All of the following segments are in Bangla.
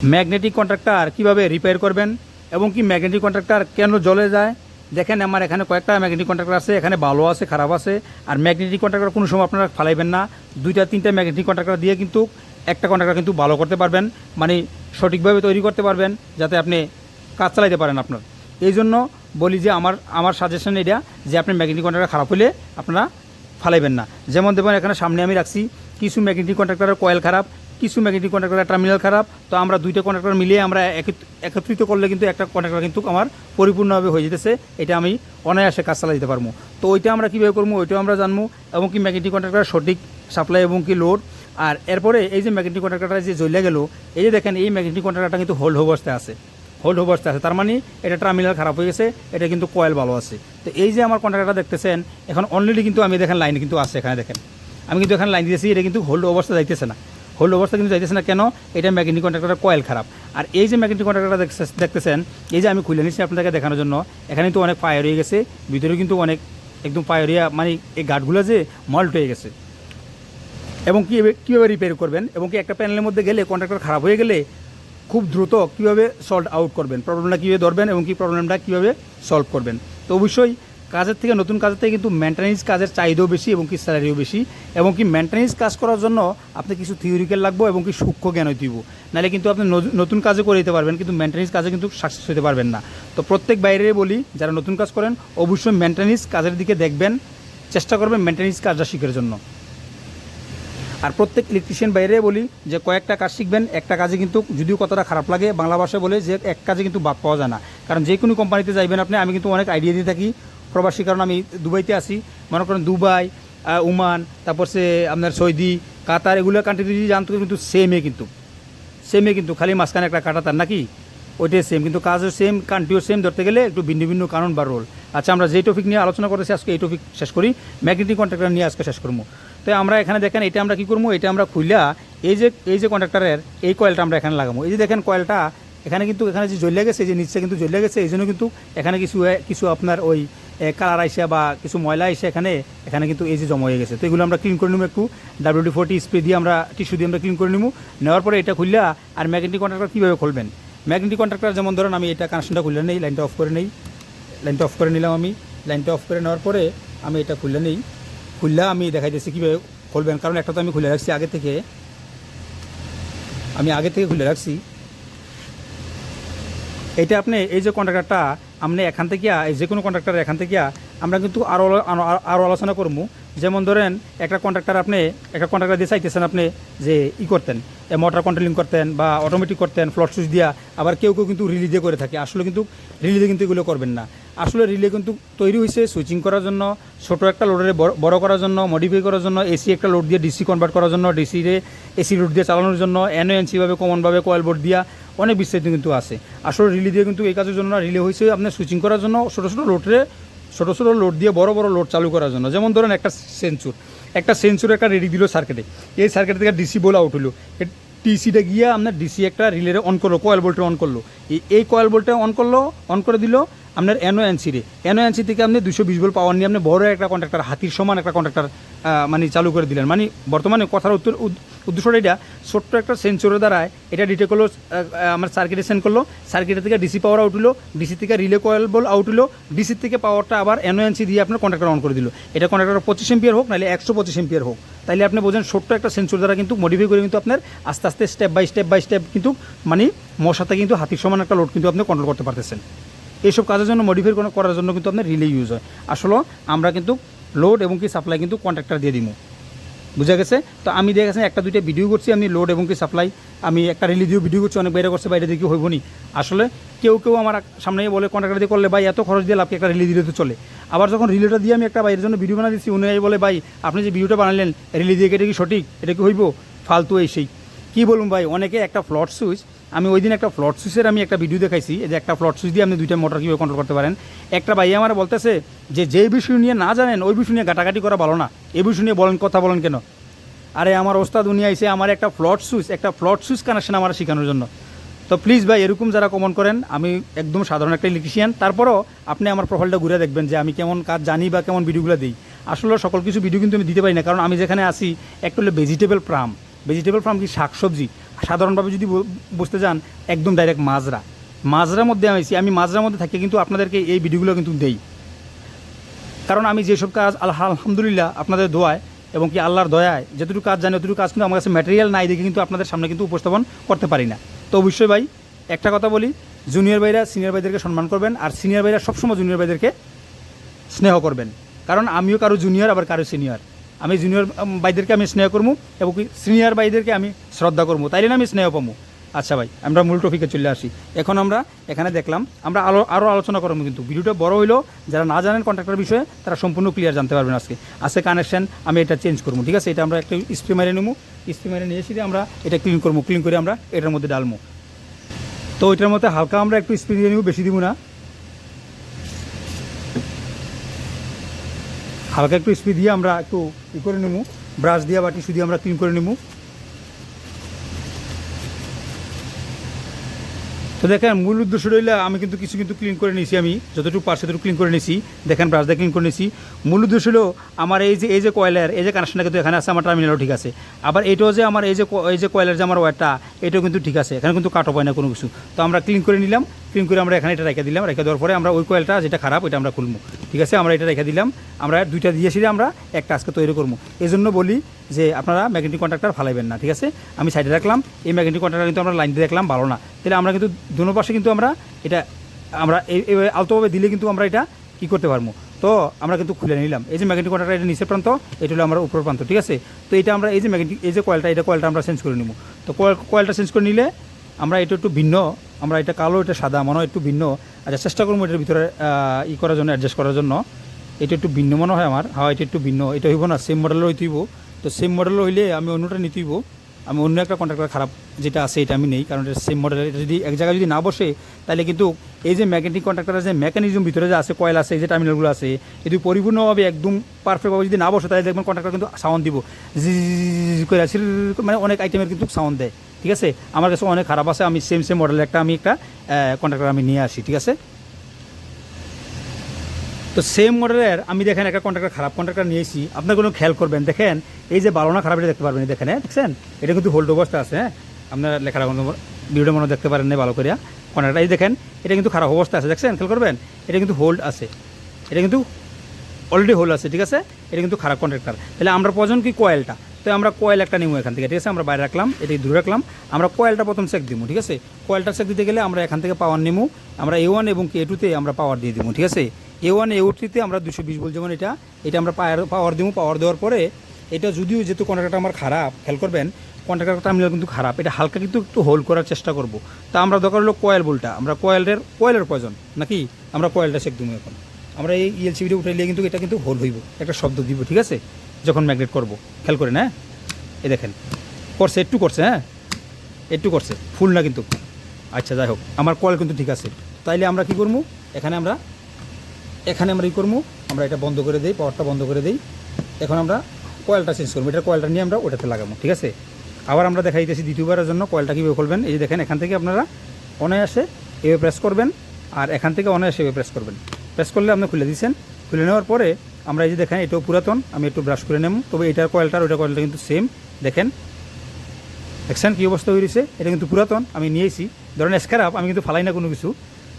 ম্যাগনেটিক কন্ট্রাক্টর কীভাবে রিপেয়ার করবেন এবং কি ম্যাগনেটিক কন্ট্রাক্টর কেন জলে যায়? দেখেন আমার এখানে কয়েকটা ম্যাগনেটিক কন্ট্রাক্টর আছে, এখানে ভালো আছে, খারাপ আছে, আর ম্যাগনেটিক কন্ট্রাক্টর কোনো সময় আপনারা ফালাইবেন না। দুইটা, তিনটা ম্যাগনেটিক কন্ট্রাক্টর দিয়ে কিন্তু একটা কন্ট্রাক্টর কিন্তু ভালো করতে পারবেন মানে সঠিকভাবে তৈরি করতে পারবেন, যাতে আপনি কাজ চালাইতে পারেন আপনার। এই জন্য বলি যে আমার আমার সাজেশন এটা যে আপনি ম্যাগনেটিক কন্ট্রাক্টর খারাপ হলে আপনারা ফালাইবেন না। যেমন দেখবেন এখানে সামনে আমি রাখছি, কিছু ম্যাগনেটিক কন্ট্রাক্টরের কয়েল খারাপ কিছু ম্যাগনেটিক কন্ট্রাক্টরের টার্মিনাল খারাপ, তো আমরা দুইটা কন্ট্রাক্টর মিলিয়ে আমরা একত্রিত করলে কিন্তু একটা কন্ট্রাক্টর কিন্তু আমার পরিপূর্ণভাবে হয়ে যেতেছে, এটা আমি অনায়াসে কাজ চালা দিতে পারব। তো ওইটা আমরা কীভাবে করব, ওইটাও আমরা জানব, এবং কি ম্যাগনেটিক কন্ট্রাক্টর সঠিক সাপ্লাই এবং কি লোড আর এরপরে এই যে ম্যাগনেটিক কন্ট্রাক্টরটা যে জ্বলে গেল, এই যে দেখেন এই ম্যাগনেটিক কন্ট্রাক্টরটা কিন্তু হোল্ড অবস্থায় আছে হোল্ড অবস্থায় আছে, তার মানে এটা টার্মিনাল খারাপ হয়ে গেছে, এটা কিন্তু কয়েল ভালো আছে। তো এই যে আমার কন্ট্রাক্টরটা দেখতেছেন, এখন অলরেডি কিন্তু আমি দেখেন লাইন কিন্তু আছে, এখানে দেখেন। আমি কিন্তু এখানে লাইন দিয়েছি, এটা কিন্তু হোল্ড অবস্থা যাইতেছে না। হোল্ড অবস্থা কিন্তু যাইতেছে না কেন? এটা ম্যাগনেটিক কন্ট্রাক্টরের কয়েল খারাপ। আর এই যে ম্যাগনেটিক কন্ট্রাক্টরটা দেখতেছেন, এই যে আমি খুলে নিচ্ছি আপনাদেরকে দেখানোর জন্য, এখানে কিন্তু অনেক ফায়ার হয়ে গেছে ভিতরে কিন্তু অনেক একদম ফায়ারিয়া মানে এই গাঠগুলো যে মল্ট হয়ে গেছে। এবং কীভাবে কীভাবে রিপেয়ার করবেন? এবং কি একটা প্যানেলের মধ্যে গেলে কন্ট্রাক্টর খারাপ হয়ে গেলে খুব দ্রুত কীভাবে সলভ আউট করবেন? প্রবলেমটা কীভাবে ধরবেন? এবং কি প্রবলেমটা কীভাবে সলভ করবেন? তো অবশ্যই কাজের থেকে, নতুন কাজের থেকে কিন্তু মেনটেন্যান্স কাজের চাহিদাও বেশি এবং কি স্যালারিও বেশি। এবং কি মেনটেন্যান্স কাজ করার জন্য আপনি কিছু থিওরিক্যাল লাগবো এবং কি সূক্ষ্ম জ্ঞান দিব। নাহলে কিন্তু আপনি নতুন কাজে করে দিতে পারবেন, কিন্তু মেনটেন্যান্স কাজে কিন্তু সাকসেস হতে পারবেন না। তো প্রত্যেক বাইরে বলি, যারা নতুন কাজ করেন, অবশ্যই মেনটেন্যান্স কাজের দিকে দেখবেন, চেষ্টা করবেন মেনটেন্যান্স কাজটা শিখার জন্য। আর প্রত্যেক ইলেকট্রিশিয়ান বাইরে বলি, যে কয়েকটা কাজ শিখবেন, একটা কাজে কিন্তু যদিও কতটা খারাপ লাগে, বাংলা ভাষায় বলে যে এক কাজে কিন্তু বাদ পাওয়া যায় না। কারণ যে কোনো কোম্পানিতে যাইবেন আপনি, আমি কিন্তু অনেক আইডিয়া দিয়ে থাকি প্রবাসী, কারণ আমি দুবাইতে আছি। মনে করেন দুবাই ওমান, তারপর সে আপনার সৌদি, কাতার, এগুলো কান্ট্রি যদি জানতো কিন্তু সেমে কিন্তু। সেমে কিন্তু, খালি মাঝখানে একটা কাটা তার নাকি? ওইটাই সেম কিন্তু কাজও সেম কান্ট্রিও সেম ধরতে গেলে একটু ভিন্ন ভিন্ন কারণ বা রোল আচ্ছা আমরা যে টপিক নিয়ে আলোচনা করেছি আজকে এই টপিক শেষ করি। ম্যাগনেটিক কন্ট্রাক্টর নিয়ে আজকে শেষ করব। তো আমরা এখানে দেখেন, এটা আমরা কী করব? এটা আমরা খুললা এই যে এই যে কন্ট্রাক্টরের এই কয়েলটা আমরা এখানে লাগাবো। এই যে দেখেন কয়েলটা এখানে কিন্তু এখানে যে জ্বলে গেছে, যে নিচে কিন্তু জ্বলে গেছে, এই জন্য কিন্তু এখানে কিছু কিছু আপনার ওই কালার আইসা বা কিছু ময়লা আইসা এখানে এখানে কিন্তু এই যে জমা হয়ে গেছে। তো এগুলো আমরা ক্লিন করে নেব একটু। ডাব্লিউডি ফোর্টি স্প্রে দিয়ে আমরা টিস্যু দিয়ে আমরা ক্লিন করে নেব নেওয়ার পরে এটা খুললা আর ম্যাগনেটিক কন্ট্রাক্টর কীভাবে খুলবেন? ম্যাগনেটিক কন্ট্রাক্টর যেমন ধরেন আমি এটা কানেকশনটা খুলে নেই লাইনটা অফ করে নেই। লাইনটা অফ করে নিলাম আমি। লাইনটা অফ করে নেওয়ার পরে আমি এটা খুলে নেই। খুললা আমি দেখাইতেছি কীভাবে খুলবেন। কারণ একটা তো আমি খুলে রাখছি আগে থেকে। আমি আগে থেকে খুলে রাখছি। এটা আপনি এই যে কন্ট্রাক্টরটা আপনি এখান থেকে এই যে কোনো কন্ট্রাক্টর এখান থেকে আমরা কিন্তু আরও আরও আলোচনা করব যেমন ধরেন, একটা কন্ট্রাক্টর আপনি, একটা কন্ট্রাক্টর দিয়ে চাইতেছেন আপনি যে ই করতেন মোটর কন্ট্রোলিং করতেন বা অটোমেটিক করতেন ফ্লট সুইচ দিয়া, আবার কেউ কেউ কিন্তু রিলি দিয়ে করে থাকে। আসলে কিন্তু রিলি দিয়ে কিন্তু এগুলো করবেন না। আসলে রিলে কিন্তু তৈরি হয়েছে সুইচিং করার জন্য, ছোট একটা লোডের বড় করার জন্য মডিফাই করার জন্য এসি একটা লোড দিয়ে ডিসি কনভার্ট করার জন্য ডিসিরে এসি লোড দিয়ে চালানোর জন্য এনও এনসিভাবে কমনভাবে কয়েল বোর্ড দিয়া অনেক বিস্তারিত কিন্তু আছে। আসলে রিলি দিয়ে কিন্তু এই কাজের জন্য না রিলে হয়েছে আপনার সুইচিং করার জন্য ছোটো ছোটো লোডে ছোটো ছোটো লোড দিয়ে বড় বড় লোড চালু করার জন্য। যেমন ধরেন একটা সেন্সুর একটা সেন্সুর একটা রেডি দিল সার্কিটে এই সার্কিট থেকে ডিসি বোলা হলো। টিসিটা গিয়ে আপনার ডিসি একটা রিলেরে অন করল কয়েল বোল্টে অন করল। এই এই কয়েল বোল্টে অন করল অন করে দিল আপনার এনও এনসি রে। এনও এনসি থেকে আপনি দুশো বিশ বল পাওয়ার নিয়ে আপনি বড় একটা কন্ট্রাক্টর হাতির সমান একটা কন্ট্রাক্টর মানে চালু করে দিলেন। মানে বর্তমানে কথার উত্তর, উদ- উদ্দেশ্যটা এটা, ছোট্ট একটা সেন্সরের দ্বারায় এটা ডিটেক্ট করল আমার সার্কিটে সেন্ড করল সার্কিটের থেকে ডিসি পাওয়ার আউট হলো ডিসি থেকে রিলে কয়েল বল আউট হলো ডিসি থেকে পাওয়ারটা আবার এনওএনসি দিয়ে আপনার কন্ট্রাক্টর অন করে দিল। এটা কন্ট্রাক্টর পঁচিশ এম্পিয়ার হোক, নাহলে একশো পঁচিশ এম্পিয়ার হোক। তাইলে আপনি বোঝেন ছোট্ট একটা সেন্সর দ্বারা কিন্তু মডিফাই করে কিন্তু আপনার আস্তে আস্তে step by step by step কিন্তু মানে মশাতে কিন্তু হাতির সমান একটা লোড কিন্তু আপনি কন্ট্রোল করতে পারতেছেন। এইসব কাজের জন্য মডিফাই কোনো করার জন্য কিন্তু আপনার রিলে ইউজ হয়। আসলে আমরা কিন্তু লোড এবং কি সাপ্লাই কিন্তু কন্ট্রাক্টর দিয়ে দিব বুঝা গেছে? তো আমি দিয়ে গেছে, একটা, দুইটা ভিডিও করছি, আমি লোড এবং কি সাপ্লাই আমি একটা রিলি দিয়ে ভিডিও করছি, অনেক বাইরে করছে, বাইরে দিয়ে কি হইব নি? আসলে কেউ কেউ আমার সামনে বলে কন্ট্রাক্টর দিয়ে করলে, ভাই, এত খরচ দিয়ে লাভকে একটা রিলি দিলে তো চলে? আবার যখন রিলেটা দিয়ে আমি একটা বাইরের জন্য ভিডিও বানা দিচ্ছি উনি বলে, ভাই, আপনি যে ভিডিওটা বানালেন রিলি দিয়ে এটা কি সঠিক? এটা কি হইব? ফালতু এই সেই। কী বলুন ভাই, অনেকে একটা ফ্লট সুইচ আমি ওই দিন একটা ফ্লট সুইচের আমি একটা ভিডিও দেখাইছি যে একটা ফ্লট সুইচ দিয়ে আপনি দুইটা মোটর কীভাবে কন্ট্রোল করতে পারেন। একটা ভাই আমার বলতেছে যে যে বিষয় নিয়ে না জানেন, ওই বিষয় নিয়ে গাটাগাটি করা ভালো না। এই বিষয় নিয়ে বলেন, কথা বলেন কেন? আরে, আমার ওস্তাদ, উনি আইসে আমার একটা ফ্লট সুইচ একটা ফ্লট সুইচ কানেকশন আমার শেখানোর জন্য। তো প্লিজ ভাই, এরকম যারা কমন করেন, আমি একদম সাধারণ একটা ইলেকট্রিশিয়ান তারপরও আপনি আমার প্রোফাইলটা ঘুরে দেখবেন যে আমি কেমন কাজ জানি বা কেমন ভিডিওগুলো দিই। আসলে সকল কিছু ভিডিও কিন্তু আমি দিতে পারি না, কারণ আমি যেখানে আসি একটা হলো ভেজিটেবল ফার্ম ভেজিটেবল ফার্ম কি শাকসবজি? সাধারণভাবে যদি বুঝতে যান একদম ডাইরেক্ট মাজরা। মাজরার মধ্যে আমি। আমি মাজরার মধ্যে থাকি, কিন্তু আপনাদেরকে এই ভিডিওগুলো কিন্তু দেই। কারণ আমি যেসব কাজ আল্লাহ আলহামদুলিল্লাহ আপনাদের দোয়ায় এবং কি আল্লাহর দয়ায়, যতটুকু কাজ জানি অতটুকু কাজ কিন্তু আমার কাছে ম্যাটেরিয়াল নাই দেখে কিন্তু আপনাদের সামনে কিন্তু উপস্থাপন করতে পারি না। তো অবশ্যই ভাই, একটা কথা বলি জুনিয়র ভাইরা সিনিয়র ভাইদেরকে সম্মান করবেন, আর সিনিয়র ভাইরা সবসময় জুনিয়র ভাইদেরকে স্নেহ করবেন। কারণ আমিও কারও জুনিয়র আবার কারও সিনিয়র আমি জুনিয়র ভাইদেরকে আমি স্নেহ করব এবং সিনিয়র ভাইদেরকে আমি শ্রদ্ধা করব তাইলে না আমি স্নেহ পাবো আচ্ছা ভাই, আমরা মূল টপিকে চলে আসি। এখন আমরা এখানে দেখলাম, আমরা আলো আরও আলোচনা করব কিন্তু। ভিডিওটা বড় হইল, যারা না জানেন কন্ট্রাক্টর বিষয়ে, তারা সম্পূর্ণ ক্লিয়ার জানতে পারবেন আজকে। আজকে কানেকশন আমি এটা চেঞ্জ করব ঠিক আছে? এটা আমরা একটা স্প্রে মেরে নেব স্প্রে মেরে নিয়ে এসে আমরা এটা ক্লিন করব ক্লিন করে আমরা এটার মধ্যে ডালবো তো এটার মধ্যে হালকা আমরা একটু স্প্রে দিয়ে নেব বেশি দিব না। হালকা একটু স্পিড দিয়ে আমরা একটু ই করে নেব। ব্রাশ দিয়ে বা টিস্যু দিয়ে আমরা ক্লিন করে নেব। তো দেখেন, মূল উদ্দেশ্য রইলে, আমি কিন্তু কিছু কিন্তু ক্লিন করে নিয়েছি আমি, যতটুকু পারছি ততটুকু ক্লিন করে নিয়েছি। দেখেন ব্রাশ দিয়ে ক্লিন করে নিয়েছি। মূল উদ্দেশ্য হলো, আমার এই যে এই যে কয়লার, এই যে কানেকশনটা কিন্তু এখানে আছে, আমার টার্মিনালও ঠিক আছে। আবার এটাও যে আমার এই যে এই যে কয়লার যে আমার ওয়ারটা এটাও কিন্তু ঠিক আছে। এখানে কিন্তু কাটো পায় না কোনো কিছু। তো আমরা ক্লিন করে নিলাম ক্লিন করে আমরা এখানে এটা রেখে দিলাম। রেখে দেওয়ার পরে আমরা ওই কয়েলটা, যেটা খারাপ, ওইটা আমরা খুলবো। ঠিক আছে? আমরা এটা রেখে দিলাম। আমরা দুইটা দিয়েছি আমরা একটা আজকে তৈরি করব। এই জন্য বলি যে আপনারা ম্যাগনেটিক কন্ট্রাক্টর ফালাইবেন না, ঠিক আছে? আমি সাইডে রাখলাম, এই ম্যাগনেটিক কন্ট্রাক্টর কিন্তু আমরা লাইন দিয়ে দেখলাম, ভালো না। তাহলে আমরা কিন্তু দুনো পাশে কিন্তু আমরা এটা, আমরা এই আলতোভাবে দিলে কিন্তু আমরা এটা কী করতে পারব? তো আমরা কিন্তু খুলে নিলাম। এই যে ম্যাগনেটিক কন্ট্রাক্টর এটা নিচের প্রান্ত, এটা হলো আমরা উপর প্রান্ত, ঠিক আছে? তো এটা আমরা এই যে ম্যাগনেটিক এই যে কয়েলটা এটা কয়েলটা আমরা চেঞ্জ করে নিব। তো কয়েল কয়েলটা চেঞ্জ করে নিলে আমরা এটা একটু ভিন্ন আমরা এটা কালো এটা সাদা মনে হয় একটু ভিন্ন আচ্ছা চেষ্টা করব এটার ভিতরে ই করার জন্য অ্যাডজাস্ট করার জন্য এটা একটু ভিন্ন মনে হয় আমার হ্যাঁ এটা একটু ভিন্ন এটা হইব না সেম মডেলের হইতেইব তো সেম মডেল হইলে আমি অন্যটা নিতেইব আমি অন্য একটা কন্ট্রাক্টর খারাপ যেটা আছে এটা আমি নেই কারণ এটা সেম মডেলের এটা যদি এক জায়গায় যদি না বসে তাহলে কিন্তু এই যে ম্যাগনেটিক কন্ট্রাক্টরের যে মেকানিজম ভিতরে যে আছে কয়েল আছে এই যে টার্মিনালগুলো আছে যদি পরিপূর্ণভাবে একদম পারফেক্টভাবে যদি না বসে তাহলে দেখবেন কন্ট্রাক্টর কিন্তু সাউন্ড দিব জি করে মানে অনেক আইটেমের কিন্তু সাউন্ড দেয় ঠিক আছে? আমার কাছে অনেক খারাপ আছে, আমি সেম সেম মডেলের একটা, আমি একটা কন্ট্রাক্টর আমি নিয়ে আসি, ঠিক আছে? তো সেম মডেলের আমি দেখেন একটা কন্ট্রাক্টর খারাপ কন্ট্রাক্টর নিয়েছি। আপনার কোনো খেয়াল করবেন, দেখেন, এই যে বালোনা খারাপ এটা দেখতে পারবেন দেখেন হ্যাঁ দেখছেন? এটা কিন্তু হোল্ড অবস্থা আছে হ্যাঁ? আপনার কোনো ভিডিও মনে দেখতে পারেন না ভালো করিয়া। কন্ট্রাক্টর এই দেখেন, এটা কিন্তু খারাপ অবস্থা আছে, দেখছেন? খেয়াল করবেন? এটা কিন্তু হোল্ড আছে। এটা কিন্তু অলরেডি হোল্ড আছে, ঠিক আছে? এটা কিন্তু খারাপ কন্ট্রাক্টর তাহলে আমরা প্রয়োজন কি কয়েলটা তো আমরা কয়েল একটা নিব এখান থেকে, ঠিক আছে? আমরা বাইরে রাখলাম এটি দূরে রাখলাম। আমরা কয়েলটা প্রথম সেক দিব ঠিক আছে? কয়েলটা সেক দিতে গেলে আমরা এখান থেকে পাওয়ার নিমু। আমরা এ ওয়ান এবং কে টুতে আমরা পাওয়ার দিয়ে দিব ঠিক আছে? এ ওয়ান এ থ্রিতে আমরা দুশো বিশ বল যেমন এটা এটা আমরা পাওয়ার পাওয়ার দিব পাওয়ার দেওয়ার পরে এটা যদিও যেহেতু কন্ট্রাক্টরটা আমার খারাপ, খেয়াল করবেন কন্ট্রাক্টর টার্মিনাল কিন্তু খারাপ। এটা হালকা কিন্তু একটু হোল্ড করার চেষ্টা করব। তা আমরা দরকার হলো কয়েল বলটা আমরা কয়েলের কয়েলের প্রয়োজন নাকি? আমরা কয়েলটা চেক দিব এখন। আমরা এই E ইএলসিবিটা উঠে নিয়ে কিন্তু এটা কিন্তু হোল হইব, একটা শব্দ দিব, ঠিক আছে? যখন ম্যাগনেট করব। খেয়াল করেন হ্যাঁ? এই দেখেন, করছে, একটু করছে হ্যাঁ? একটু করছে ফুল না কিন্তু। আচ্ছা যাই হোক, আমার কল কিন্তু ঠিক আছে। তাইলে আমরা কি করব? এখানে আমরা এখানে আমরা ই করব? আমরা এটা বন্ধ করে দিই পাওয়ারটা বন্ধ করে দিই। এখন আমরা কয়েলটা চেঞ্জ করব। এটার কয়েলটা নিয়ে আমরা ওটাতে লাগাবো, ঠিক আছে? আবার আমরা দেখা দিতেছি দ্বিতীয়বারের জন্য কয়েলটা কীভাবে খুলবেন। এই যে দেখেন, এখান থেকে আপনারা অনায়াসে এভাবে প্রেস করবেন, আর এখান থেকে অনায়াসে এভাবে প্রেস করবেন। প্রেস করলে আপনি খুলে দিয়েছেন খুলে নেওয়ার পরে আমরা এই যে দেখেন, এটাও পুরাতন, আমি একটু ব্রাশ করে নেব। তবে এটার কয়েলটার ওইটার কয়েলটা কিন্তু সেম দেখেন, দেখছেন কী অবস্থা হয়েছে এটা কিন্তু পুরাতন, আমি নিয়েছি। ধরেন স্ক্যারাপ আমি কিন্তু ফালাই না কোনো কিছু,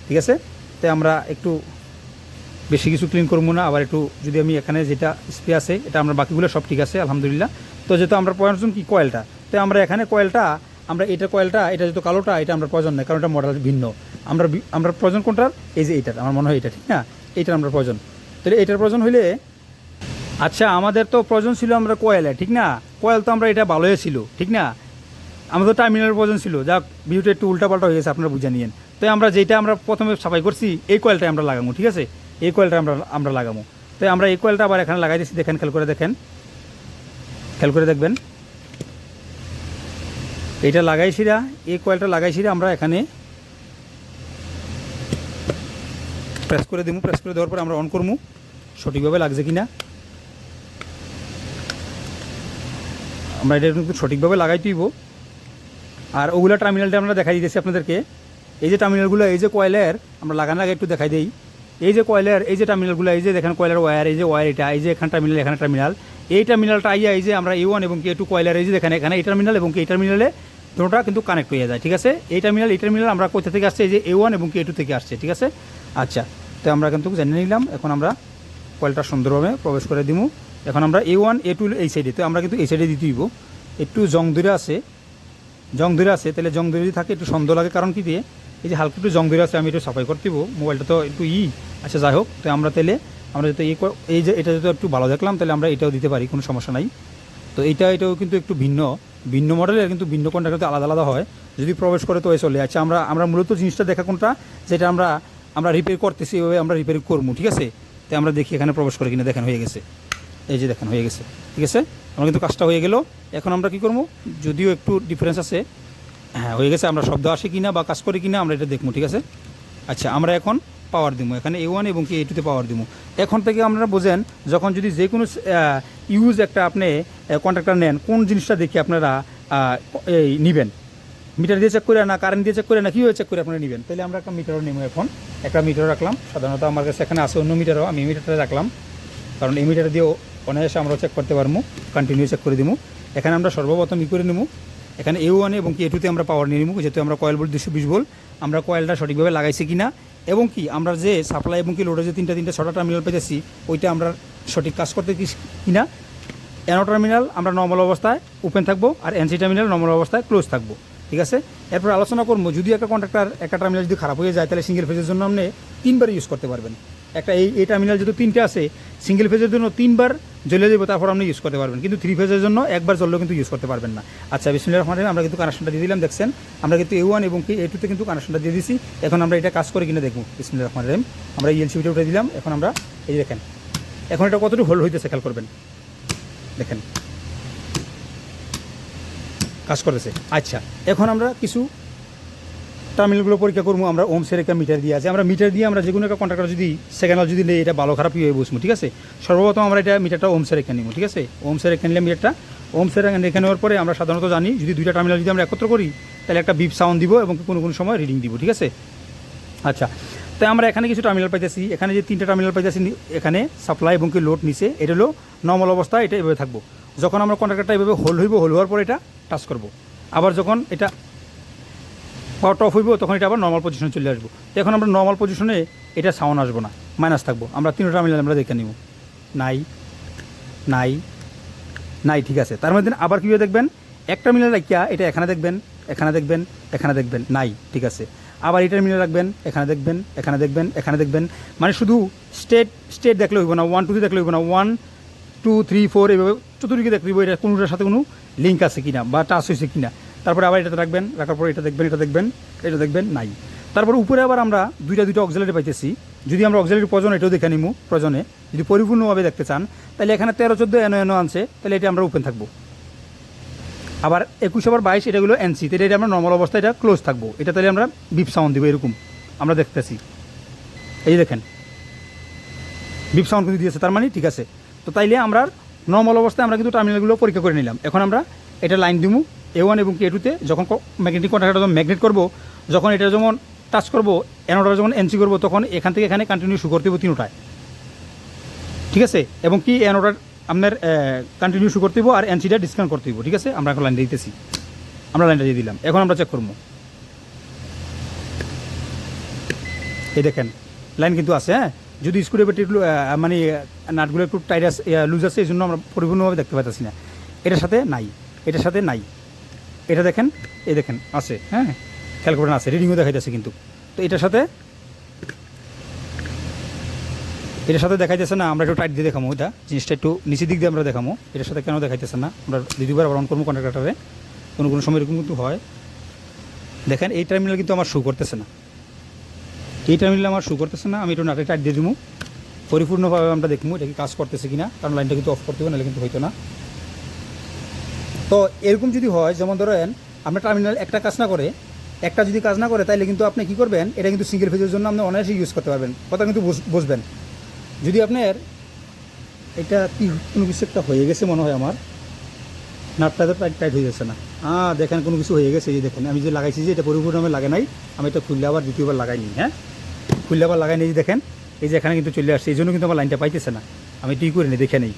ঠিক আছে? তাই আমরা একটু বেশি কিছু ক্লিন করব না, আবার একটু যদি আমি এখানে যেটা স্প্রে আছে, এটা আমরা বাকিগুলো সব ঠিক আছে, আলহামদুলিল্লাহ। তো যেহেতু আমরা প্রয়োজন, কি কয়েলটা তো আমরা এখানে কয়েলটা আমরা এটা কয়েলটা এটা যেহেতু কালোটা, এটা আমরা প্রয়োজন নেই, কারণ এটা মডেল ভিন্ন। আমরা আমরা প্রয়োজন কোনটার? এই যে এইটার, আমার মনে হয় এটা ঠিক না? এইটার আমরা প্রয়োজন। তাহলে এটার প্রয়োজন হইলে আচ্ছা আমাদের তো প্রয়োজন ছিল আমরা কয়েলে, ঠিক না? কয়েল তো আমরা এটা ভালোই ছিল, ঠিক না? আমাদের টার্মিনাল প্রয়োজন ছিল। যাক, ভিউটা একটু উল্টাপাল্টা হয়ে গেছে, আপনারা বুঝে নিয়েন। তো আমরা যেটা আমরা প্রথমে সাফাই করছি, এই কয়েলটা আমরা লাগাবো ঠিক আছে? এই কয়েলটা আমরা আমরা লাগাবো তো আমরা এই কয়েলটা আবার এখানে লাগাই দিচ্ছি দেখেন, খেয়াল করে দেখেন। খেয়াল করে দেখবেন। এইটা লাগাইছিরা এই কয়েলটা লাগাইছিরা আমরা এখানে। প্রেস করে দেবো প্রেস করে দেওয়ার পর আমরা অন করব সঠিকভাবে লাগছে কি না আমরা এটা কিন্তু সঠিকভাবে লাগাই তুইব আর ওগুলো টার্মিনালটা আমরা দেখাই দিতেছি আপনাদেরকে এই যে টার্মিনালগুলো এই যে কয়লার আমরা লাগানোর আগে একটু দেখাই দিই এই যে কয়লার এই যে টার্মিনালগুলো এই যে দেখেন কয়লার ওয়্যার এই যে ওয়্যার এটা এই যে এখানে টার্মিনাল এখানে টার্মিনাল এই টার্মিনালটা আইয়া এই যে আমরা এ ওয়ান এবং কে টু কয়লার এই যে দেখেন এখানে এই টার্মিনাল এবং এই টার্মিনালে দুটোটা কিন্তু কানেক্ট হয়ে যায় ঠিক আছে এই টার্মিনাল এই টার্মিনাল আমরা কোথা থেকে আসছে এই যে এ ওয়ান এবং কে টু থেকে আসছে ঠিক আছে আচ্ছা তো আমরা কিন্তু জেনে নিলাম, এখন আমরা কয়েলটা সুন্দরভাবে প্রবেশ করে দিব এখন আমরা এ ওয়ান এ টু এই সাইডে তো আমরা কিন্তু এই সাইডে দিতে দিব একটু জং ধরে আছে, জং ধরে আছে, তাহলে জং যদি থাকে একটু সন্দেহ লাগে, কারণ কি দিয়ে? এই যে হালকা একটু জং ধরে আছে, আমি একটু সাফাই করতে দিব মোবাইলটা তো একটু ই। আচ্ছা যাই হোক, তো আমরা তাহলে, আমরা যাতে এই যে এটা যদি একটু ভালো দেখলাম, তাহলে আমরা এটাও দিতে পারি, কোনো সমস্যা নাই। তো এটা, এটাও কিন্তু একটু ভিন্ন ভিন্ন মডেলের কিন্তু ভিন্ন কোনটা কিন্তু আলাদা আলাদা হয়। যদি প্রবেশ করে তো এ চলে। আচ্ছা আমরা আমরা মূলত জিনিসটা দেখা কোনটা? যেটা আমরা আমরা রিপেয়ার করতেছি, এভাবে আমরা রিপেয়ার করব, ঠিক আছে? তো আমরা দেখি এখানে প্রবেশ করে কিনা দেখেন হয়ে গেছে। এই যে দেখেন হয়ে গেছে, ঠিক আছে? আমার কিন্তু কাজটা হয়ে গেল। এখন আমরা কি করব? যদিও একটু ডিফারেন্স আছে হ্যাঁ হয়ে গেছে, আমরা শব্দ আসে কিনা বা কাজ করি কিনা আমরা এটা দেখব, ঠিক আছে? আচ্ছা আমরা এখন পাওয়ার দিব, এখানে এ ওয়ান এবং কি এ টুতে পাওয়ার দিব। এখন থেকে আপনারা বোঝেন, যখন যদি যে কোনো ইউজ একটা আপনি কন্ট্রাক্টর নেন, কোন জিনিসটা দেখে আপনারা এই নেবেন? মিটার দিয়ে চেক করে না কারেন্ট দিয়ে চেক করে না, কীভাবে চেক করে আপনারা নেবেন? তাহলে আমরা একটা মিটারও নেব এখন। একটা মিটার রাখলাম। সাধারণত আমার কাছে এখানে আছে অন্য মিটারও, আমি মিটারটা রাখলাম। কারণ এই মিটার দিয়েও অনায়াসে আমরা চেক করতে পারব কন্টিনিউ চেক করে দিব এখানে আমরা সর্বপ্রথম ই করে নেব এখানে এ ওয়ানে এবং কি এ টুতে আমরা পাওয়ার নিয়ে নেব যেহেতু আমরা কয়েল বোল্ট দুশো বিশ বল আমরা কয়েলটা সঠিকভাবে লাগাইছি কি না এবং কি আমরা যে সাপ্লাই এবং কি লোডে যে তিনটা তিনটা ছটা টার্মিনাল পেতেছি, ওইটা আমরা সঠিক কাজ করতে কি না এনো টার্মিনাল আমরা নর্মাল অবস্থায় ওপেন থাকব, আর এনসি টার্মিনাল নর্মাল অবস্থায় ক্লোজ থাকব। ঠিক আছে? এরপর আলোচনা করব যদি একটা কন্ট্রাক্টার একটা টার্মিনাল যদি খারাপ হয়ে যায় তাহলে সিঙ্গেল ফেজের জন্য আপনি তিনবার ইউজ করতে পারবেন। একটা এই এই টার্মিনাল যেহেতু তিনটে আছে সিঙ্গেল ফেজের জন্য তিনবার জ্বলে যাবে তারপর আপনি ইউজ করতে পারবেন। কিন্তু থ্রি ফেজের জন্য একবার জ্বললেও কিন্তু ইউজ করতে পারবেন না। আচ্ছা বিসমিল্লাহ রহমান রহিম, আমরা কিন্তু কানেকশনটা দিয়ে দিলাম দেখছেন? আমরা কিন্তু এ ওয়ান এবং কি এ টুতে কিন্তু কানেকশনটা দিয়ে দিছি। এখন আমরা এটা কাজ করে কিনে দেখব বিসমিল্লাহ রহমান রহিম। আমরা ইএলসিবিটা উঠে দিলাম এখন আমরা এই দেখেন এখন এটা কতটুকু হোল্ড হইতেছে খেয়াল করবেন। দেখেন। কাজ করেছে। আচ্ছা এখন আমরা কিছু টার্মিনালগুলো পরীক্ষা করব, আমরা ওমসের একটা মিটার দিয়ে আছে। আমরা মিটার দিয়ে আমরা যে কোনো একটা কন্ট্রাক্টর যদি সেকেন্ড যদি নেই এটা ভালো খারাপ হয়ে বসবো, ঠিক আছে? সর্বপ্রথম আমরা এটা মিটারটা ওমসের রেখে নিব, ঠিক আছে? ওমসের রেখে নিলাম মিটারটা ওমসের রেখে নেওয়ার পরে আমরা সাধারণত জানি, যদি দুইটা টার্মিনাল যদি আমরা একত্র করি, তাহলে একটা বিপ সাউন্ড দিব এবং কোনো কোনো সময় রিডিং দিব, ঠিক আছে? আচ্ছা তাই আমরা এখানে কিছু টার্মিনাল পাইতেছি। এখানে যে তিনটা টার্মিনাল পাইতেছি, এখানে সাপ্লাই এবং কি লোড নিচে, এটা হলো নর্মাল অবস্থা, এটা এভাবে থাকব। যখন আমরা কন্ট্রাক্টরটা এভাবে হোল হইব হোল হওয়ার পর এটা টাচ করব। আবার যখন এটা পাওয়ারটা অফ হইব, তখন এটা আবার নর্মাল পজিশনে চলে আসব। এখন আমরা নর্মাল পজিশনে এটা সাউন্ড আসব না মাইনাস থাকব। আমরা তিনটা টার্মিনাল আমরা দেখে নিব। নাই নাই নাই, ঠিক আছে। তার মধ্যে আবার কীভাবে দেখবেন? একটা মিলে রাখিয়া এটা এখানে দেখবেন এখানে দেখবেন এখানে দেখবেন, নাই, ঠিক আছে। আবার এই মিলে রাখবেন, এখানে দেখবেন এখানে দেখবেন এখানে দেখবেন। মানে শুধু স্টেট স্টেট দেখলে হইব না ওয়ান টু দেখলে হইব না ওয়ান টু থ্রি ফোর এভাবে চতুর্দিকে দেখতে এটা কোনোটার সাথে কোনো লিঙ্ক আছে কিনা বা টাচ হয়েছে কিনা। তারপরে আবার এটাতে রাখবেন, রাখার পরে এটা দেখবেন এটা দেখবেন এটা দেখবেন, নাই। তারপর উপরে আবার আমরা দুইটা দুইটা অক্সিলারি পাইতেছি। যদি আমরা অক্সিলারি প্রয়োজন এটাও দেখে নিমু প্রয়োজনে যদি পরিপূর্ণভাবে দেখতে চান, তাহলে এখানে তেরো, চোদ্দ, এনো এনো আনছে, তাহলে এটা আমরা ওপেন থাকব। আবার একুশ আবার বাইশ এটাগুলো এনসি তাহলে এটা আমরা নর্মাল অবস্থায় এটা ক্লোজ থাকব। এটা তাহলে আমরা বিপ সাউন্ড দিব, এরকম আমরা দেখতেছি। এই দেখেন বিপ সাউন্ড কিন্তু দিয়েছে, তার মানে ঠিক আছে। তো তাইলে আমরা নর্মাল অবস্থায় আমরা কিন্তু টার্মিনালগুলো পরীক্ষা করে নিলাম। এখন আমরা এটা লাইন দিমু এ ওয়ান এবং কে টুতে যখন ম্যাগনেটিক কন্ট্রাক্টর যখন ম্যাগনেট করব, যখন এটা যখন টাচ করব এনোটা যখন এনসি করব, তখন এখান থেকে এখানে কন্টিনিউ শু করতে হবে তিনটায় ঠিক আছে? এবং কি এনোটার আপনার কন্টিনিউ শু করতে হইব আর এনসিটা ডিসকাউন্ট করতে ঠিক আছে? আমরা এখন লাইন দিতেছি। আমরা লাইনটা দিয়ে দিলাম। এখন আমরা চেক করব। এই দেখেন লাইন কিন্তু আছে হ্যাঁ? যদি স্ক্রুড্রাইভারটি একটু মানে নাটগুলো একটু টাইট আছে লুজ আছে এই জন্য আমরা পরিপূর্ণভাবে দেখতে পাচ্ছি না। এটার সাথে নাই, এটার সাথে নাই। এটা দেখেন, এই দেখেন, আছে হ্যাঁ? খেয়াল আছে রিডিংও দেখাইতেছে কিন্তু। তো এটার সাথে এটার সাথে দেখাইতেছে না, আমরা একটু টাইট দিয়ে দেখামো এটা জিনিসটা একটু নিচের দিক দিয়ে আমরা দেখামো। এটার সাথে কেন দেখাইতেছে না, আমরা দ্বিতীয়বার অন করব কন্ট্রাক্টারে কোনো কোনো সময় এরকম কিন্তু হয়। দেখেন, এই টার্মিনাল কিন্তু আমার শু করতেছে না। এই টার্মিনাল আমার শু করতেছে না, আমি একটু নাটে টাইট দিয়ে দিব পরিপূর্ণভাবে আমরা দেখব এটা কি কাজ করতেছে কিনা, কারণ লাইনটা কিন্তু অফ করতে হবে, নাহলে কিন্তু হইতো না। তো এরকম যদি হয়, যেমন ধরেন, আমরা টার্মিনাল একটা কাজ না করে, একটা যদি কাজ না করে তাহলে কিন্তু আপনি কি করবেন, এটা কিন্তু সিঙ্গেল ফেজের জন্য আপনি অনায়াসে ইউজ করতে পারবেন। কথা কিন্তু বুঝ- বুঝবেন। যদি আপনার এটা কি, কোনো কিছু একটা হয়ে গেছে মনে হয় আমার, নাটটা তো টাইট টাইট হয়ে যাচ্ছে না। হ্যাঁ দেখেন কোনো কিছু হয়ে গেছে, এই দেখেন, আমি যে লাগাইছি যে এটা পরিপূর্ণ পরিপূর্ণভাবে লাগে নাই, আমি এটা খুললে আবার দ্বিতীয়বার লাগাইনি হ্যাঁ? খুললে আবার লাগাই নিয়ে দেখেন। এই যে এখানে কিন্তু চলে আসছে, এই জন্য কিন্তু আমার লাইনটা পাইতেছে না। আমি ঠিক করে নিই দেখে নেই।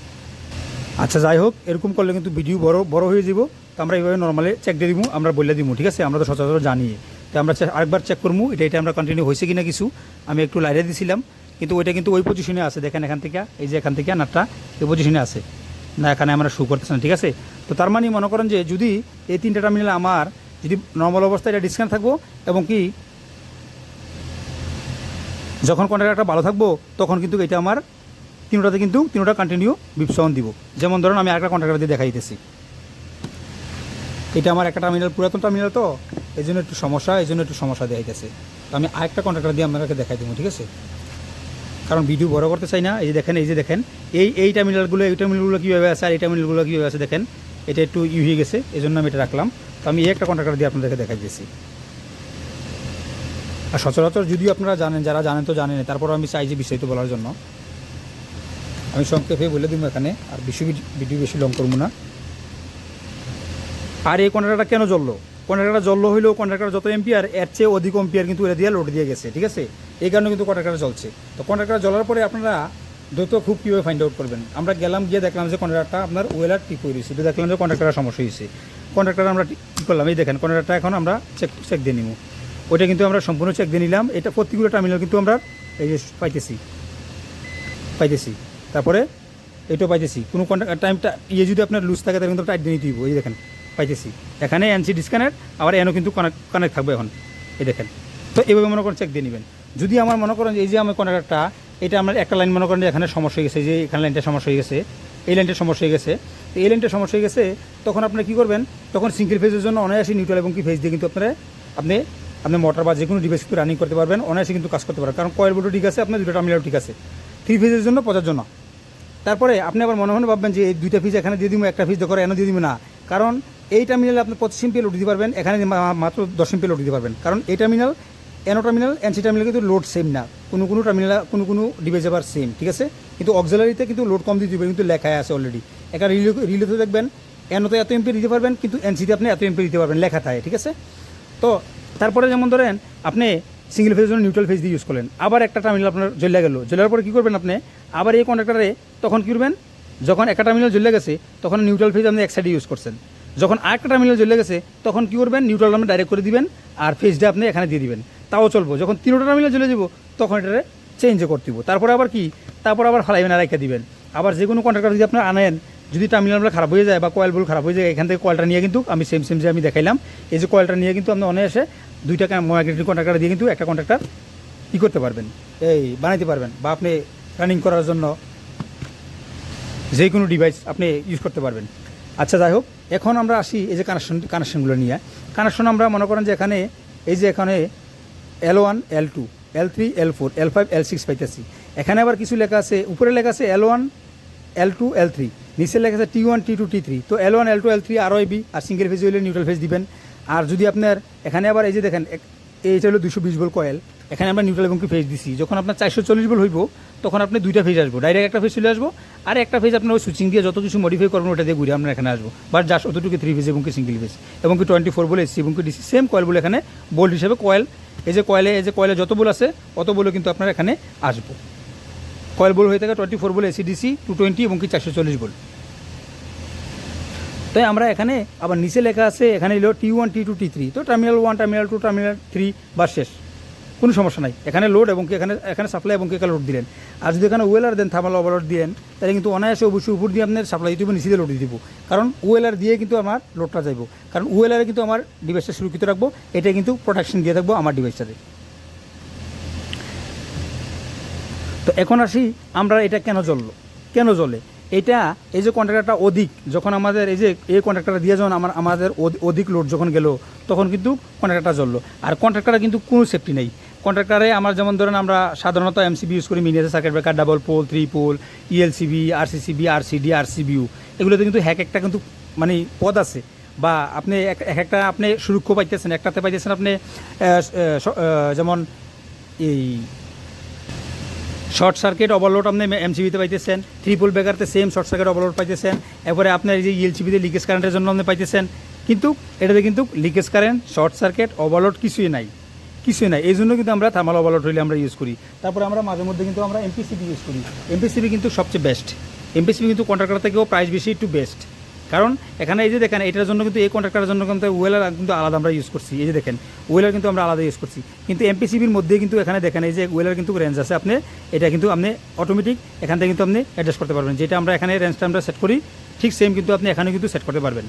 আচ্ছা যাই হোক, এরকম করলে কিন্তু ভিডিও বড় বড় হয়ে যাব তো আমরা এইভাবে নর্মালি চেক দিয়ে দিব আমরা বলে দিব ঠিক আছে? আমরা তো সচরাচর জানি। তো আমরা আরেকবার চেক করব এটা এটা আমরা কন্টিনিউ হয়েছে কিনা কিছু। আমি একটু লাইরে দিছিলাম, কিন্তু ওইটা কিন্তু ওই পজিশনে আছে। দেখেন এখান থেকে, এই যে এখান থেকে নাটটা এই পজিশনে আছে। না, এখানে আমরা শু করতেছি না, ঠিক আছে? তো তার মানে মনে করেন যে যদি এই তিনটা টার্মিনাল আমার, যদি নর্মাল অবস্থায় এটা ডিসকানেক্ট থাকব, এবং কি যখন কন্ট্রাক্টরটা ভালো থাকব, তখন কিন্তু এটা আমার তিনোটাতে কিন্তু তিনোটা কন্টিনিউ বিপসাউন দিব। যেমন ধরুন, আমি আরেকটা কন্ট্রাক্টর দিয়ে দেখাইতেছি। এটা আমার একটা টার্মিনাল পুরাতন টার্মিনাল তো, এই জন্য একটু সমস্যা, এই জন্য একটু সমস্যা দেখাইতেছে। তো আমি আরেকটা কন্ট্রাক্টর দিয়ে আপনাকে দেখাই দেবো, ঠিক আছে? কারণ ভিডিও বড় করতে চাই না, এই যে দেখেন, এই যে দেখেন, এই এই টার্মিনালগুলো এই টার্মিনালগুলো কীভাবে আছে আর এই টার্মিনালগুলো কীভাবে আছে দেখেন, এটা একটু ইউ হয়ে গেছে এই জন্য আমি এটা রাখলাম। তো আমি এই একটা কন্ট্রাক্টর দিয়ে আপনাদেরকে দেখাই দিয়েছি আর সচরাচর যদিও আপনারা জানেন, যারা জানেন তো জানেন তারপর আমি চাই যে বিস্তারিত বলার জন্য। আমি সংক্ষেপে বলে দিব এখানে, আর বেশি ভিডিও বেশি লং করব না। আর এই কন্ট্রাক্টরটা কেন জ্বললো? কন্ট্রাক্টরটা জ্বললো হইলেও কন্ট্রাক্টর যত এম্পিয়ার এর চেয়ে অধিক এম্পিয়ার কিন্তু এটা দিয়ে লোড দিয়ে গেছে, ঠিক আছে? এই কারণে কিন্তু কন্ট্রাক্টর জ্বলছে। তো কন্ট্রাক্টর জ্বলার পরে আপনারা দ্রুত খুব কীভাবে ফাইন্ড আউট করবেন? আমরা গেলাম, গিয়ে দেখলাম যে কন্ট্রাক্টরটা আপনার ওয়েলার ঠিক হয়ে রয়েছে দেখলাম যে কন্ট্রাক্টরের সমস্যা হয়েছে। কন্ট্রাক্টর আমরা ঠিক করলাম। এই দেখেন কন্ট্রাক্টরটা এখন আমরা চেক চেক দিয়ে নিব। ওইটা কিন্তু আমরা সম্পূর্ণ চেক দিয়ে নিলাম। এটা প্রতিগুলো টার্মিনাল কিন্তু আমরা এই যে পাইতেছি পাইতেছি। তারপরে এটাও পাইতেছি। কোনো টাইমটা ইয়ে যদি আপনার লুজ থাকে, তাহলে কিন্তু টাইট দিয়ে হইব। এই দেখেন, পাইতেছি। এখানে এনসি ডিসকানেক্ট আবার এনও কিন্তু কানেক্ট কানেক্ট থাকবে এখন। এই দেখেন। তো এইভাবে মনে করেন চেক দিয়ে নেবেন। যদি আমার মনে করেন এই যে আমার কন্ট্রাক্টটা এটা আমার একটা লাইন মনে করেন যে এখানে সমস্যা হয়ে গেছে যে এখানে লাইনটা সমস্যা হয়ে গেছে, এই লাইনটা সমস্যা হয়ে গেছে। তো এই লাইনটা সমস্যা হয়ে গেছে, তখন আপনি কী করবেন? তখন সিঙ্গেল ফেজের জন্য অনায়াসে নিউট্রাল এবং কি ফেজ দিয়ে কিন্তু আপনারা, আপনি আপনি মোটর বা যে কোনো ডিভাইস কিন্তু রানিং করতে পারবেন, অনায়াসে কিন্তু কাজ করতে পারবেন। কারণ কয়েল বোর্ডও ঠিক আছে, আপনার দুটো টার্মিনালও ঠিক আছে। থ্রি ফেজের জন্য পচার জন্য। তারপরে আপনি আবার মনে মনে ভাববেন যে এই দুইটা ফিজ এখানে দিয়ে দিব, একটা ফিজ দেখো এনে দিয়ে দিব না। কারণ এই টার্মিনালে আপনি পঁচিশ এমপিএল উঠে দিতে পারবেন, এখানে মাত্র দশ এমপিএল উঠে দিতে পারবেন। কারণ এই terminal NO terminal NC terminal কিন্তু লোড সেম না। কোনো কোনো টার্মিনাল কোনো কোনো ডিভাইস আবার সেম ঠিক আছে? কিন্তু অক্সিলারিতে কিন্তু লোড কম দিতে কিন্তু লেখায় আছে অলরেডি একটা রিলে রিলেতে দেখবেন এনোতে এত এমপি দিতে পারবেন, কিন্তু এনসিতে আপনি এত এমপি দিতে পারবেন লেখা থাকে ঠিক আছে? তো তারপরে যেমন ধরেন আপনি সিঙ্গেল ফেজের জন্য নিউট্রাল ফেজ দিয়ে ইউজ করলেন। আবার একটা টার্মিনাল আপনার জ্বলে গেল। জ্বলার পরে কী করবেন আপনি? আবার এই কন্ট্রাক্টারে তখন কী করবেন? যখন একটা টার্মিনাল জ্বলে গেছে, তখন নিউট্রাল ফেজ আপনি এক সাইডে ইউজ করছেন। যখন আরেকটা টার্মিনাল জ্বলে গেছে, তখন কী করবেন? নিউট্রাল আপনি ডাইরেক্ট করে দিবেন আর ফেজটা আপনি এখানে দিয়ে দিবেন। তাও চলবো। যখন তিনটা টার্মিনাল জ্বলে যাব, তখন এটারে চেঞ্জও করতে দিব। তারপরে আবার কি? তারপর আবার ফালাইবেন আর রেখে দিবেন। আবার যে কোনো কন্ট্রাক্টর যদি আপনার আনেন, যদি টার্মিনালগুলো খারাপ হয়ে যায় বা কয়েল বল খারাপ হয়ে যায়, এখান থেকে কয়েলটা নিয়ে কিন্তু আমি সেম সেম যে আমি দেখাইলাম, এই যে কয়েলটা নিয়ে কিন্তু আপনি অনায়াসে দুইটা ম্যাগনেটিক কন্ট্রাক্টর দিয়ে কিন্তু একটা কন্ট্রাক্টর ই করতে পারবেন। এই বানাইতে পারবেন বা আপনি রানিং করার জন্য যে কোনো ডিভাইস আপনি ইউজ করতে পারবেন। আচ্ছা যাই হোক, এখন আমরা আসি এই যে কানেকশন কানেকশনগুলো নিয়ে। কানেকশন আমরা মনে করেন যে এখানে, এই যে এখানে L one L two L three L four L five L six পাইতেছি। এখানে আবার কিছু লেখা আছে, উপরে লেখা আছে L one L two L three নিচে লেখা আছে T one T two T three তো L one L two L three আর বি আর সিঙ্গেল ফেজ হইলে নিউট্রাল ফেজ দিবেন। আর যদি আপনার, এখানে আবার এই যে দেখেন এইটা হলো দুশো বিশ বল কয়েল, এখানে আমরা নিউট্রাল এবং ফেজ দিছি। যখন আপনার চারশো চল্লিশ বল হইব, তখন আপনি দুইটা ফেজ আসব। ডাইরেক্ট একটা ফেজ চলে আসব, আর একটা ফেজ আপনার ওই সুইচিং দিয়ে যত কিছু মডিফাই করবেন, ওটা দিয়ে ঘুরে আমরা এখানে আসব। বাট জাস্ট অতটুকু থ্রি ফেজ এবং কি সিঙ্গেল ফেজ এবং কি টোয়েন্টি ফোর বলে এসি এবং কি ডিসি সেম কয়েল বলে এখানে বোল্ট হিসেবে কয়েল, এই যে কয়েলে, এই যে কয়েলে যত বল আছে, অত বলে কিন্তু আপনার এখানে আসব। কয়েল বল হয়ে থাকে টোয়েন্টি ফোর বলে এসি ডিসি টু টোয়েন্টি এবং কি চারশো চল্লিশ বল। তাই আমরা এখানে আবার নিচে লেখা আছে, এখানে এলো T one T two T three তো terminal one terminal two terminal three বা শেষ। কোনো সমস্যা নাই। এখানে লোড এবং এখানে এখানে সাপ্লাই এবং কি এখানে লোড দিলেন। আর যদি এখানে ওয়েলার দেন থার্মাল ওভারলোড দেন তাহলে কিন্তু অনায়াসে অবশ্যই উপর দিয়ে আপনার সাপ্লাই দিতে হবে, নিচে লোড দিব কারণ ওয়েলার দিয়ে কিন্তু আমার লোডটা যাইব। কারণ ওয়েলারে কিন্তু আমার ডিভাইসটা সুরক্ষিত রাখব। এটা কিন্তু প্রোটেকশন দিয়ে থাকব আমার ডিভাইসটাতে তো এখন আসি, আমরা এটা কেন জ্বললো? কেন জ্বলে? এটা, এই যে কন্ট্রাক্টরটা অধিক, যখন আমাদের এই যে, এই কন্ট্রাক্টরটা দিয়ে যখন আমার, আমাদের অধিক লোড যখন গেল, তখন কিন্তু কন্ট্রাক্টরটা জ্বললো। আর কন্ট্রাক্টরে কিন্তু কোনো সেফটি নেই। কন্ট্রাক্টরে আমার যেমন ধরেন আমরা সাধারণত এমসিবি ইউজ করি miniature circuit breaker double pole three pole ELCB RCCB RCD RCBO এগুলোতে কিন্তু হ্যাক একটা কিন্তু মানে পদ আছে। বা আপনি এক এক একটা আপনি সুরক্ষা পাইতেছেন, একটাতে পাইতেছেন আপনি যেমন এই শর্ট সার্কিট ওভারলোড আপনি এমসিবিতে পাইতেছেন ট্রিপল ব্যাকারতে সেম শর্ট সার্কিট ওভারলোড পাইতেছেন, এরপরে আপনার এই যে ইএলসিবিতে লিকেজ কারেন্টের জন্য আপনি পাইতেছেন। কিন্তু এটাতে কিন্তু leakage current short circuit overload কিছুই নাই। কিছুই নাই। এই জন্য কিন্তু আমরা থার্মাল ওভারলোড হইলে আমরা ইউজ করি। তারপরে আমরা মাঝে মধ্যে কিন্তু আমরা এমপিসিবি ইউজ করি। এমপিসিবি কিন্তু সবচেয়ে বেস্ট এমপিসিবি কিন্তু কন্ট্রাক্টর থেকেও প্রাইস বেশি, একটু বেস্ট কারণ এখানে এই যে দেখেন, এটার জন্য কিন্তু এই কন্ট্রাক্টরের জন্য কিন্তু ওয়েলার কিন্তু আলাদা আমরা ইউজ করছি। এই যে দেখেন ওয়েলার কিন্তু আমরা আলাদা ইউজ করছি। কিন্তু এমপিসিবির মধ্যে কিন্তু এখানে দেখেন, এই যে ওয়েলার কিন্তু রেঞ্জ আছে আপনি, এটা কিন্তু আপনি অটোমেটিক এখান থেকে কিন্তু আপনি অ্যাডজাস্ট করতে পারবেন। যেটা আমরা এখানে রেঞ্জটা আমরা সেট করি, ঠিক সেম কিন্তু আপনি এখানে কিন্তু সেট করতে পারবেন।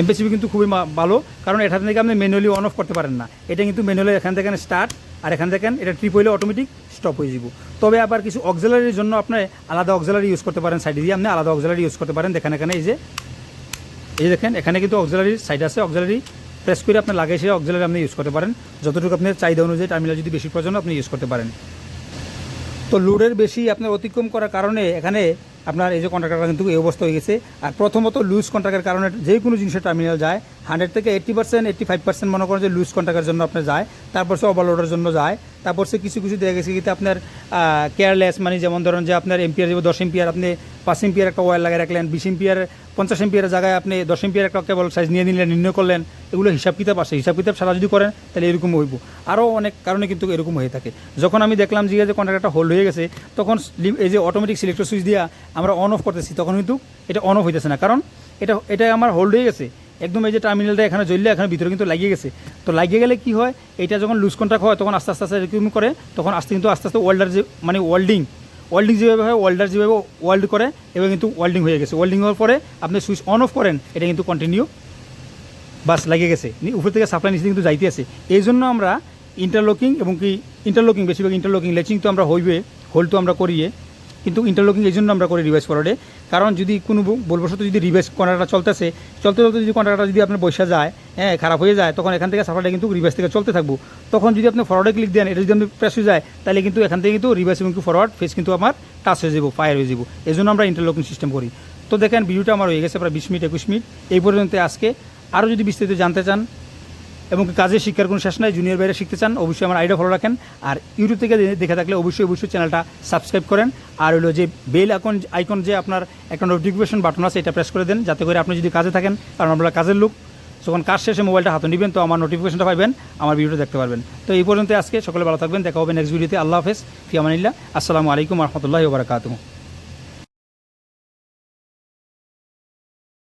এমপিসিবি কিন্তু খুবই ভালো, কারণ এখান থেকে আপনি ম্যানুয়ালি অন অফ করতে পারেন না। এটা কিন্তু ম্যানুয়ালি এখান থেকে স্টার্ট আর এখান থেকে এটা ট্রিপ হইলে অটোমেটিক স্টপ হয়ে যাব। তবে আবার কিছু অক্সিলারির জন্য আপনি আলাদা অক্সিলারি ইউজ করতে পারেন। সাইডে দিয়ে আপনি আলাদা অক্সিলারি ইউজ করতে পারেন। দেখেন এখানে এই যে, এই দেখেন, এখানে কিন্তু অক্সিলারির সাইড আছে। অক্সিলারি প্রেস করে আপনি লাগিয়ে সেই অক্সিলারি আপনি ইউজ করতে পারেন। যতটুকু আপনার চাহিদা অনুযায়ী টার্মিনাল যদি বেশি প্রয়োজন আপনি ইউজ করতে পারেন। তো লোডের বেশি আপনার অতিক্রম করার কারণে এখানে আপনার এই যে কন্ট্রাক্টরটা কিন্তু এই অবস্থা হয়ে গেছে। আর প্রথমত লুজ কন্ট্রাক্টের কারণে যে কোনো জিনিসের টার্মিনাল যায়। হান্ড্রেড থেকে eighty percent eighty five percent মনে করেন যে লুজ কন্ট্রাক্টের জন্য আপনার যায়। তারপর সে ওভারলোডের জন্য যায়। তারপর সে কিছু কিছু দেখা গেছে কিন্তু আপনার কেয়ারলেস মানে যেমন ধরেন যে আপনার এম্পিয়ার যাবে দশ এম্পিয়ার আপনি পাঁচ এম্পিয়ার একটা ওয়ার লাগিয়ে রাখলেন, বিশ এম্পিয়ার পঞ্চাশ এম্পিয়ারের জায়গায় আপনি দশ এম্পিয়ার একটা কেবল সাইজ নিয়ে নিলেন, নির্ণয় করলেন, এগুলো হিসাব কিতাব আসে হিসাব কিতাব সারা যদি করেন, তাহলে এরকম হইব। আরও অনেক কারণে কিন্তু এরকম হয়ে থাকে। যখন আমি দেখলাম যে কন্ট্রাক্টটা হোল্ড হয়ে গেছে, তখন এই যে অটোমেটিক সিলেক্টর সুইচ দিয়া আমরা অন অফ করতেছি, তখন কিন্তু এটা অন অফ হইতেছে না। কারণ এটা এটা আমার হোল্ড হয়ে গেছে। একদম এই যে টার্মিনালটা এখানে জ্বললে এখানে ভিতরে কিন্তু লাগিয়ে গেছে। তো লাগিয়ে গেলে কি হয়, এটা যখন লুজ কন্ট্রাক্ট হয়, তখন আস্তে আস্তে আস্তে এরকম করে, তখন আস্তে কিন্তু আস্তে আস্তে ওয়েল্ডার যে মানে ওয়েল্ডিং ওয়েল্ডিং যেভাবে হয় ওয়েল্ডার যেভাবে ওয়েল্ড করে এবার কিন্তু ওয়েল্ডিং হয়ে গেছে। ওয়েল্ডিং হওয়ার পরে আপনি সুইচ অন অফ করেন, এটা কিন্তু কন্টিনিউ বাস লাগিয়ে গেছে। উপর থেকে সাপ্লাই নিচে কিন্তু যাইতে আছে। এই জন্য আমরা ইন্টারলকিং এবং কি ইন্টারলকিং বেশিরভাগ ইন্টারলকিং লেচিং তো আমরা হইবে হোল্ড তো আমরা করিয়ে কিন্তু ইন্টারলকিং এই জন্য আমরা করি রিভাইস ফরওয়ার্ডে কারণ যদি কোনো ব- ভুলবশত যদি রিভাইস কন্ট্রাক্টটা চলতেছে, চলতে চলতে যদি কন্ট্রাক্টটা যদি আপনার বসে যায় হ্যাঁ খারাপ হয়ে যায়, তখন এখান থেকে সাফারটা কিন্তু রিভাইস থেকে চলতে থাকব। তখন যদি আপনি ফরওয়ার্ডে ক্লিক দেন, এটা যদি আপনি প্রেস হয়ে যায়, তাহলে কিন্তু এখান থেকে কিন্তু রিভাইস এবং ফরওয়ার্ড ফেস কিন্তু আমার টাচ হয়ে যাব ফায়ার হয়ে যাব। এই জন্য আমরা ইন্টারলকিং সিস্টেম করি। তো দেখেন ভিডিওটা আমার হয়ে গেছে প্রায় বিশ মিনিট, একুশ মিনিট। এই পর্যন্ত আজকে। আরও যদি বিস্তারিত জানতে চান এবং কাজের শিক্ষার কোনো শেষ নাই জুনিয়র বাইরে শিখতে চান, অবশ্যই আমার আইডিয়া ফলো রাখেন। আর ইউটিউব থেকে দেখে থাকলে অবশ্যই অবশ্যই চ্যানেলটা সাবস্ক্রাইব করেন। আর হলো যে বেল আইকন আইকন যে আপনার একটা নোটিফিকেশন বাটন আছে, এটা প্রেস করে দেন, যাতে করে আপনি যদি কাজে থাকেন, কারণ আমরা কাজের লোক যখন কাজ শেষে মোবাইলটা হাতে নেবেন, তো আমার নোটিফিকেশনটা পাবেন আমার ভিডিওটা দেখতে পারবেন। তো এই পর্যন্ত আজকে, সকলে ভালো থাকবেন, দেখা হবে নেক্সট ভিডিওতে আল্লাহ হাফেজ ফিয়ামানিল্লাহ আসসালামু আলাইকুম রহমতুল্লাহ বারকাতুহ।